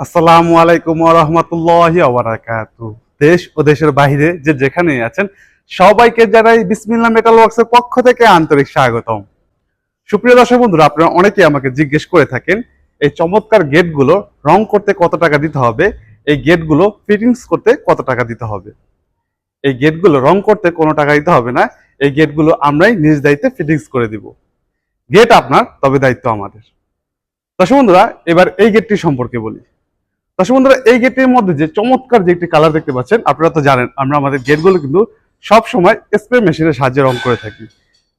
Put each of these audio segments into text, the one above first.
আসসালামু আলাইকুম রহমতুল্লাহি দেশ ও দেশের বাইরে যে যেখানে আছেন, সবাইকে জানাই বিসমিল্লাহ মেটাল ওয়ার্কসের পক্ষ থেকে আন্তরিক স্বাগতম। সুপ্রিয় দর্শক বন্ধুরা, আপনারা অনেকেই আমাকে জিজ্ঞেস করে থাকেন, এই চমৎকার গেটগুলো রং করতে কত টাকা দিতে হবে? এই গেটগুলো ফিটিংস করতে কত টাকা দিতে হবে? এই গেটগুলো রং করতে কোনো টাকা দিতে হবে না, এই গেটগুলো আমরাই নিজ দায়িত্বে ফিটিংস করে দিব। গেট আপনার, তবে দায়িত্ব আমাদের। দর্শক বন্ধুরা, এবার এই গেটটি সম্পর্কে বলি। দর্শক বন্ধুরা, এই গেটের মধ্যে যে চমৎকার যে একটি কালার দেখতে পাচ্ছেন, আপনারা তো জানেন, আমরা আমাদের গেটগুলো কিন্তু সব সময় স্প্রে মেশিনের সাহায্যে রং করে থাকি।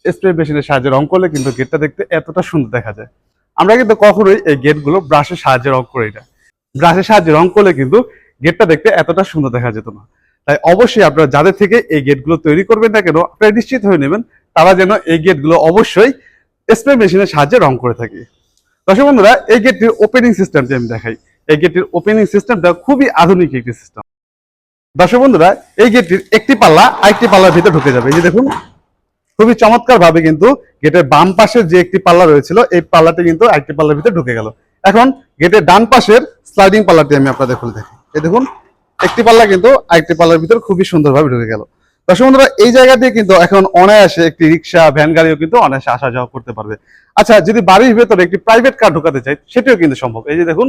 স্প্রে মেশিনের সাহায্যে রং করলে কিন্তু গেটটা দেখতে এতটা সুন্দর দেখা যায়। আমরা কিন্তু কখনোই এই গেটগুলো ব্রাশের সাহায্যে রং করি না। ব্রাশের সাহায্যে রং করলে কিন্তু গেটটা দেখতে এতটা সুন্দর দেখা যেত না। তাই অবশ্যই আপনারা যাদের থেকে এই গেটগুলো তৈরি করবেন না কেন, আপনারা নিশ্চিত হয়ে নেবেন, তারা যেন এই গেটগুলো অবশ্যই স্প্রে মেশিনের সাহায্যে রং করে থাকে। দর্শক বন্ধুরা, এই গেটটির ওপেনিং সিস্টেমটি আমি দেখাই। এই গেটটির ওপেনিং সিস্টেমটা খুবই আধুনিক একটি সিস্টেম দর্শক বন্ধুরা, এই গেটটির একটি পাল্লা আরেকটি পাল্লার ভিতরে ঢুকে যাবে। এই যে দেখুন, খুবই চমৎকার ভাবে কিন্তু গেটের বাম পাশের যে একটি পাল্লা রয়েছিল, এই পাল্লাটি কিন্তু আরেকটি পাল্লার ভিতরে ঢুকে গেল। এখন গেটের ডান পাশের স্লাইডিং পাল্লাটি আমি আপনাদের খুলে দেখি। এই দেখুন, একটি পাল্লা কিন্তু আরেকটি পাল্লার ভিতরে খুবই সুন্দরভাবে ঢুকে গেল। দর্শক বন্ধুরা, এই জায়গা দিয়ে কিন্তু এখন অনায়াসে একটি রিক্সা, ভ্যান গাড়িও কিন্তু অনায়াসে আসা যাওয়া করতে পারবে। আচ্ছা যদি বাড়ির ভেতরে একটি প্রাইভেট কার ঢোকাতে চাই, সেটিও কিন্তু সম্ভব। এই যে দেখুন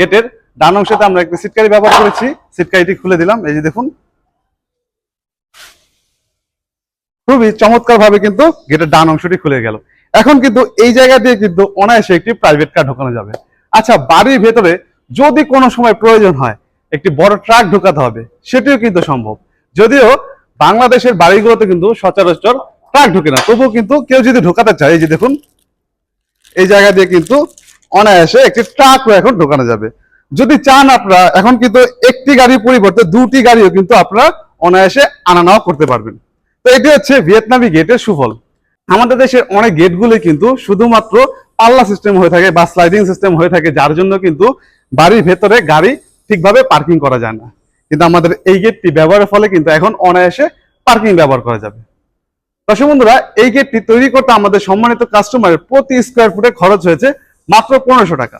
গেটের ডান অংশতে আমরা একটা সিটকারি ব্যবহার করেছি। সিটকারিটি খুলে দিলাম, এই যে দেখুন। খুবই চমৎকার ভাবে কিন্তু গেটের ডান অংশটি খুলে গেল। এখন কিন্তু এই জায়গা দিয়ে কিন্তু অনায়াসে একটি প্রাইভেট কার ঢোকানো যাবে। আচ্ছা বাড়ির ভেতরে যদি কোনো সময় প্রয়োজন হয়, একটি বড় ট্রাক ঢোকাতে হবে, সেটিও কিন্তু সম্ভব। যদিও বাংলাদেশের বাড়িগুলোতে কিন্তু সচরাচর ট্রাক ঢুকে না, তবুও কিন্তু কেউ যদি ঢোকাতে চায়, এই যে দেখুন, এই জায়গা দিয়ে কিন্তু অনায়াসে একটি ট্রাকও এখন ঢোকানো যাবে। যদি চান আপনারা, এখন কিন্তু একটি গাড়ির পরিবর্তে দুটি গাড়িও কিন্তু আপনারা অনায়াসে আনা নেওয়া করতে পারবেন। তো এটি হচ্ছে ভিয়েতনামি গেটের সুফল। আমাদের দেশের অনেক গেটগুলি কিন্তু শুধুমাত্র পাল্লা সিস্টেম হয়ে থাকে বা স্লাইডিং সিস্টেম হয়ে থাকে, যার জন্য কিন্তু বাড়ির ভেতরে গাড়ি ঠিকভাবে পার্কিং করা যায় না। কিন্তু আমাদের এই গেটটি ব্যবহারের ফলে কিন্তু এখন অনায়াসে পার্কিং ব্যবহার করা যাবে। দর্শক বন্ধুরা, এই গেটটি তৈরি করতে আমাদের সম্মানিত কাস্টমারের প্রতি স্কোয়ার ফুটে খরচ হয়েছে মাত্র পনেরোশো টাকা।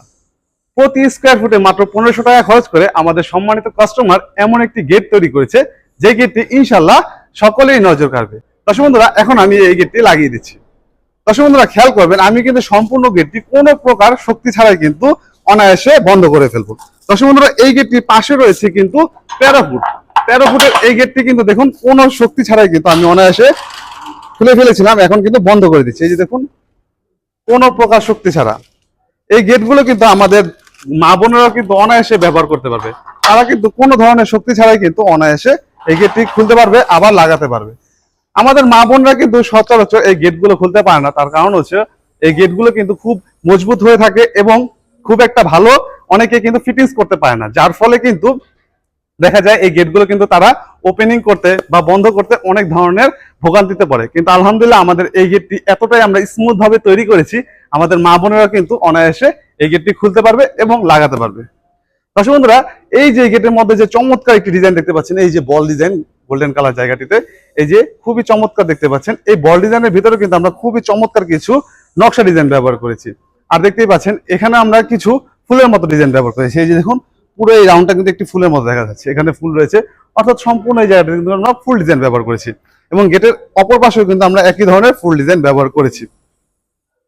প্রতি স্কোয়ার ফুটে মাত্র পনেরোশো টাকা খরচ করে আমাদের সম্মানিত কাস্টমার এমন একটি গেট তৈরি করেছে, যে গেটটি ইনশাল্লাহ সকলেই নজর কাড়বে। দর্শক বন্ধুরা, এখন আমি এই গেটটি লাগিয়ে দিচ্ছি। দর্শক বন্ধুরা, খেয়াল করবেন, আমি কিন্তু সম্পূর্ণ গেটটি কোনো প্রকার শক্তি ছাড়াই কিন্তু অনায়াসে বন্ধ করে ফেলব। দর্শক বন্ধুরা, এই গেটটির পাশে রয়েছে কিন্তু তেরো ফুট তেরো ফুটের এই গেটটি কিন্তু দেখুন, কোনো শক্তি ছাড়াই কিন্তু আমি অনায়াসে খুলে ফেলেছিলাম, এখন কিন্তু বন্ধ করে দিচ্ছি। এই যে দেখুন, কোনো প্রকার শক্তি ছাড়া। এই গেটগুলো কিন্তু আমাদের মা বোনেরা কিন্তু অনায়াসে ব্যবহার করতে পারবে। তারা কিন্তু কোনো ধরনের শক্তি ছাড়াই কিন্তু অনায়াসে এই গেটটি খুলতে পারবে, আবার লাগাতে পারবে। আমাদের মা বোনরা কিন্তু সচরাচর এই গেটগুলো খুলতে পারে না। তার কারণ হচ্ছে এই গেটগুলো কিন্তু খুব মজবুত হয়ে থাকে এবং খুব একটা ভালো অনেকে কিন্তু ফিটিংস করতে পারে না। যার ফলে কিন্তু দেখা যায় এই গেটগুলো কিন্তু তারা ওপেনিং করতে বা বন্ধ করতে অনেক ধরনের ভোগান্তিতে পড়ে। কিন্তু আলহামদুলিল্লাহ আমাদের এই গেটটি এতটাই আমরা স্মুথ ভাবে তৈরি করেছি, আমাদের মা বোনেরা কিন্তু অনায়াসে এই গেটটি খুলতে পারবে এবং লাগাতে পারবে। দর্শক বন্ধুরা, এই যে গেটের মধ্যে যে চমৎকার একটি ডিজাইন দেখতে পাচ্ছেন, এই যে বল ডিজাইন গোল্ডেন কালার জায়গাটিতে, এই যে খুবই চমৎকার দেখতে পাচ্ছেন, এই বল ডিজাইনের ভিতরে কিন্তু আমরা খুবই চমৎকার কিছু নকশা ডিজাইন ব্যবহার করেছি। আর দেখতেই পাচ্ছেন, এখানে আমরা কিছু ফুলের মতো ডিজাইন ব্যবহার করেছি। এই যে দেখুন পুরো এই রাউন্ডটা কিন্তু একটি ফুলের মতো দেখা যাচ্ছে। এখানে ফুল রয়েছে। অর্থাৎ সম্পূর্ণ এই জায়গাটা কিন্তু আমরা ফুল ডিজাইন ব্যবহার করেছি। এবং গেটের অপর পাশেও কিন্তু আমরা একই ধরনের ফুল ডিজাইন ব্যবহার করেছি।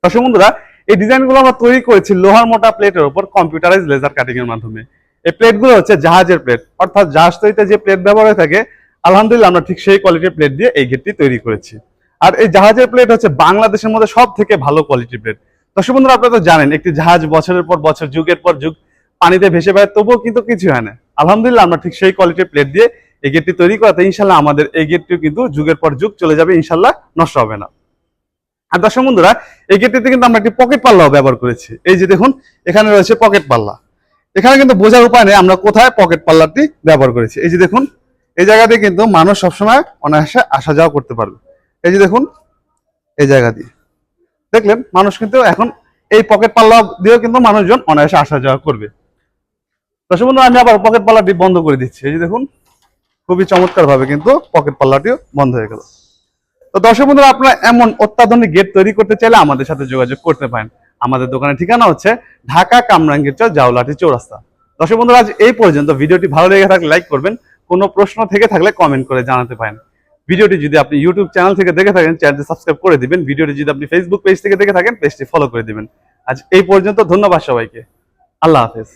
দর্শক বন্ধুরা, এই ডিজাইনগুলো আমরা তৈরি করেছি লোহার মোটা প্লেটের উপর কম্পিউটারাইজ লেজার কাটিং এর মাধ্যমে। এই প্লেটগুলো হচ্ছে জাহাজের প্লেট অর্থাৎ জাহাজ তৈরিতে যে প্লেট ব্যবহার হয়ে থাকে, আলহামদুলিল্লাহ আমরা ঠিক সেই কোয়ালিটির প্লেট দিয়ে এই গেটটি তৈরি করেছি। আর এই জাহাজের প্লেট হচ্ছে বাংলাদেশের মধ্যে সব থেকে ভালো কোয়ালিটির প্লেট দর্শক বন্ধুরা, আপনারা তো জানেন, একটি জাহাজ বছরের পর বছর, যুগের পর যুগ পানিতে ভেসে বেড়ায়, তবুও কিন্তু কিছু হয় না। আলহামদুলিল্লাহ, আমরা ঠিক সেই কোয়ালিটির প্লেট দিয়ে এই গেটটি তৈরি করাতে ইনশাল্লাহ আমাদের এই গেটটিও কিন্তু যুগের পর যুগ চলে যাবে, ইনশাল্লাহ নষ্ট হবে না। আর দর্শক বন্ধুরা, এই গেটটিতে কিন্তু আমরা একটি পকেট পাল্লাও ব্যবহার করেছি। এই যে দেখুন, এখানে রয়েছে পকেট পাল্লা এখানে কিন্তু বোঝার উপায় নেই, আমরা কোথায় পকেট পাল্লাটি ব্যবহার করেছি। এই যে দেখুন, এই জায়গাতে কিন্তু মানুষ সবসময় অনায়াসে আসা যাওয়া করতে পারবে। এই যে দেখুন, এই জায়গা দিয়ে। দেখলেন, মানুষ কিন্তু এখন এই পকেট পাল্লা দিয়েও কিন্তু মানুষজন অনায়াসে আসা যাওয়া করবে। দর্শক বন্ধু আমি আবার পকেট পাল্লাটি বন্ধ করে দিচ্ছি। এই যে দেখুন, খুবই চমৎকার ভাবে কিন্তু পকেট পাল্লাটিও বন্ধ হয়ে গেল। তো দর্শক বন্ধুরা, আপনারা এমন অত্যাধুনিক গেট তৈরি করতে চাইলে আমাদের সাথে যোগাযোগ করতে পারেন। আমাদের দোকানের ঠিকানা হচ্ছে ঢাকা কামরাঙ্গীর চর, জাউলাটি চৌরাস্তা। দর্শক বন্ধুরা, আজ এই পর্যন্ত। ভিডিওটি ভালো লেগে থাকলে লাইক করবেন। কোনো প্রশ্ন থেকে থাকলে কমেন্ট করে জানাতে পারেন। ভিডিওটি যদি আপনি ইউটিউব চ্যানেল থেকে দেখে থাকেন চ্যানেলটি সাবস্ক্রাইব করে দিবেন। ভিডিওটি যদি আপনি ফেসবুক পেজ থেকে দেখে থাকেন পেজটি ফলো করে দিবেন। আজ এই পর্যন্ত, ধন্যবাদ সবাইকে। আল্লাহ হাফেজ।